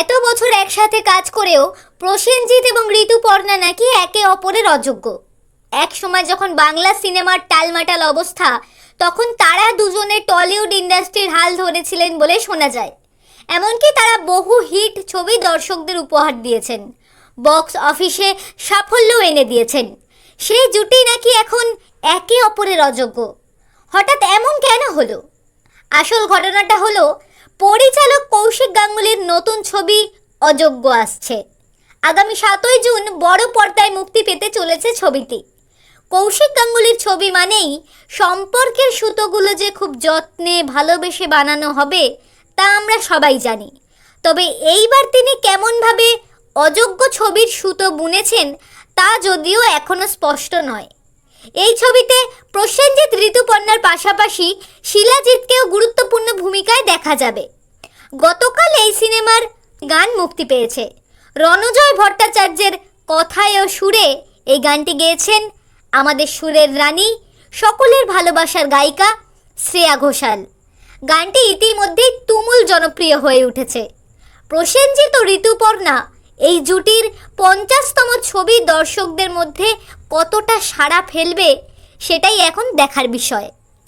এত বছর একসাথে কাজ করেও প্রসেনজিৎ এবং ঋতুপর্ণা নাকি একে অপরের অযোগ্য। এক সময় যখন বাংলা সিনেমার টালমাটাল অবস্থা, তখন তারা দুজনে টলিউড ইন্ডাস্ট্রির হাল ধরেছিলেন বলে শোনা যায়। এমনকি তারা বহু হিট ছবি দর্শকদের উপহার দিয়েছেন। বক্স অফিসে সাফল্য এনে দিয়েছেন। সেই জুটি নাকি এখন একে অপরের অযোগ্য। হঠাৎ এমন কেন হলো? আসল ঘটনাটা হলো, পরিচালক কৌশিক গাঙ্গুলির নতুন ছবি অযোগ্য আসছে। আগামী সাতই জুন বড় পর্দায় মুক্তি পেতে চলেছে ছবিটি। কৌশিক গাঙ্গুলির ছবি মানেই সম্পর্কের সুতোগুলো যে খুব যত্নে, ভালোবেসে বানানো হবে, তা আমরা সবাই জানি। তবে এইবার তিনি কেমনভাবে অযোগ্য ছবির সুতো বুনেছেন, তা যদিও এখনও স্পষ্ট নয়। এই ছবিতে প্রসেনজিৎ ঋতুপর্ণার পাশাপাশি শিলাজিৎকেও গুরুত্বপূর্ণ ভূমিকায় দেখা যাবে। গতকাল এই সিনেমার গান মুক্তি পেয়েছে। রণজয় ভট্টাচার্যের কথায় ও সুরে এই গানটি গেয়েছেন আমাদের সুরের রানী, সকলের ভালোবাসার গায়িকা শ্রেয়া ঘোষাল। গানটি ইতিমধ্যেই তুমুল জনপ্রিয় হয়ে উঠেছে। প্রসেনজিৎ ও ঋতুপর্ণা এই জুটির পঞ্চাশতম ছবি দর্শকদের মধ্যে কতটা সাড়া ফেলবে সেটাই এখন দেখার বিষয়।